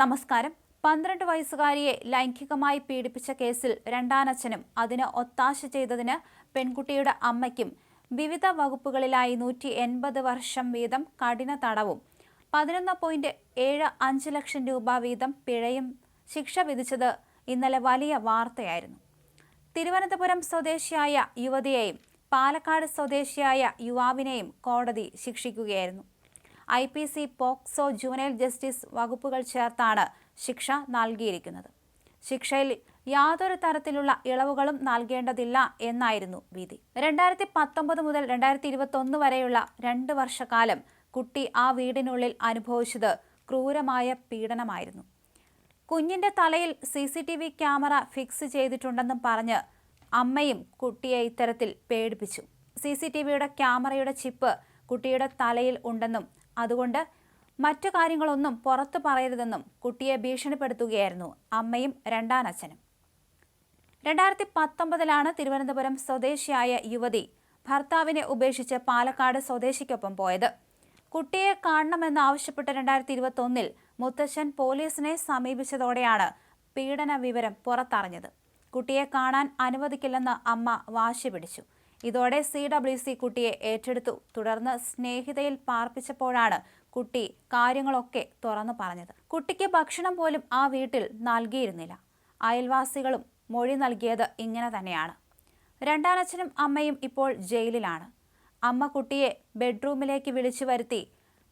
നമസ്കാരം. പന്ത്രണ്ട് വയസ്സുകാരിയെ ലൈംഗികമായി പീഡിപ്പിച്ച കേസിൽ രണ്ടാനച്ഛനും അതിന് ഒത്താശ ചെയ്തതിന് പെൺകുട്ടിയുടെ അമ്മയ്ക്കും വിവിധ വകുപ്പുകളിലായി നൂറ്റി എൺപത് വർഷം വീതം കഠിന തടവും പതിനൊന്ന് പോയിന്റ് ഏഴ് അഞ്ച് ലക്ഷം രൂപ വീതം പിഴയും ശിക്ഷ വിധിച്ചത് ഇന്നലെ വലിയ വാർത്തയായിരുന്നു. തിരുവനന്തപുരം സ്വദേശിയായ യുവതിയെയും പാലക്കാട് സ്വദേശിയായ യുവാവിനെയും കോടതി ശിക്ഷിക്കുകയായിരുന്നു. I P C POCSO juvenile justice വകുപ്പുകൾ ചേർത്താണ് ശിക്ഷ നൽകിയിരിക്കുന്നത്. ശിക്ഷയിൽ യാതൊരു തരത്തിലുള്ള ഇളവുകളും നൽകേണ്ടതില്ല എന്നായിരുന്നു വിധി. രണ്ടായിരത്തി പത്തൊമ്പത് മുതൽ രണ്ടായിരത്തി ഇരുപത്തി ഒന്ന് വരെയുള്ള രണ്ട് വർഷക്കാലം കുട്ടി ആ വീടിനുള്ളിൽ അനുഭവിച്ചത് ക്രൂരമായ പീഡനമായിരുന്നു. കുഞ്ഞിന്റെ തലയിൽ C C T V camera fix ചെയ്തിട്ടുണ്ടെന്നും പറഞ്ഞ് അമ്മയും കുട്ടിയെ ഇത്തരത്തിൽ പേടിപ്പിച്ചു. സി സി ടി വിയുടെ ക്യാമറയുടെ ചിപ്പ് കുട്ടിയുടെ തലയിൽ ഉണ്ടെന്നും അതുകൊണ്ട് മറ്റു കാര്യങ്ങളൊന്നും പുറത്തു പറയരുതെന്നും കുട്ടിയെ ഭീഷണിപ്പെടുത്തുകയായിരുന്നു അമ്മയും രണ്ടാനച്ഛനും രണ്ടായിരത്തി പത്തൊമ്പതിലാണ് തിരുവനന്തപുരം സ്വദേശിയായ യുവതി ഭർത്താവിനെ ഉപേക്ഷിച്ച് പാലക്കാട് സ്വദേശിക്കൊപ്പം പോയത്. കുട്ടിയെ കാണണമെന്ന് ആവശ്യപ്പെട്ട് രണ്ടായിരത്തി ഇരുപത്തി ഒന്നിൽ മുത്തശ്ശൻ പോലീസിനെ സമീപിച്ചതോടെയാണ് പീഡന വിവരം പുറത്തറിഞ്ഞത്. കുട്ടിയെ കാണാൻ അനുവദിക്കില്ലെന്ന് അമ്മ വാശി പിടിച്ചു. ഇതോടെ സി ഡബ്ല്യു സി കുട്ടിയെ ഏറ്റെടുത്തു. തുടർന്ന് സ്നേഹിതയിൽ പാർപ്പിച്ചപ്പോഴാണ് കുട്ടി കാര്യങ്ങളൊക്കെ തുറന്നു പറഞ്ഞത്. കുട്ടിക്ക് ഭക്ഷണം പോലും ആ വീട്ടിൽ നൽകിയിരുന്നില്ല. അയൽവാസികളും മൊഴി നൽകിയത് ഇങ്ങനെ തന്നെയാണ്. രണ്ടാനച്ഛനും അമ്മയും ഇപ്പോൾ ജയിലിലാണ്. അമ്മ കുട്ടിയെ ബെഡ്റൂമിലേക്ക് വിളിച്ചു വരുത്തി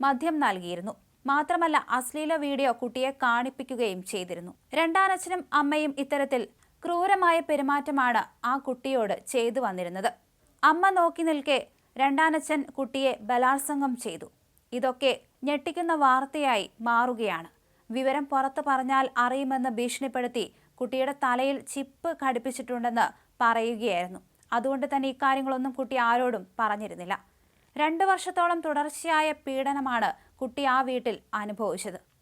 മദ്യം നൽകിയിരുന്നു. മാത്രമല്ല അശ്ലീല വീഡിയോ കുട്ടിയെ കാണിപ്പിക്കുകയും ചെയ്തിരുന്നു. രണ്ടാനച്ഛനും അമ്മയും ഇത്തരത്തിൽ ക്രൂരമായ പെരുമാറ്റമാണ് ആ കുട്ടിയോട് ചെയ്തു വന്നിരുന്നത്. അമ്മ നോക്കി നിൽക്കെ രണ്ടാനച്ഛൻ കുട്ടിയെ ബലാത്സംഗം ചെയ്തു. ഇതൊക്കെ ഞെട്ടിക്കുന്ന വാർത്തയായി മാറുകയാണ്. വിവരം പുറത്തു പറഞ്ഞാൽ അറിയുമെന്ന് ഭീഷണിപ്പെടുത്തി കുട്ടിയുടെ തലയിൽ ചിപ്പ് ഘടിപ്പിച്ചിട്ടുണ്ടെന്ന് പറയുകയായിരുന്നു. അതുകൊണ്ട് തന്നെ ഇക്കാര്യങ്ങളൊന്നും കുട്ടി ആരോടും പറഞ്ഞിരുന്നില്ല. രണ്ടു വർഷത്തോളം തുടർച്ചയായ പീഡനമാണ് കുട്ടി ആ വീട്ടിൽ അനുഭവിച്ചത്.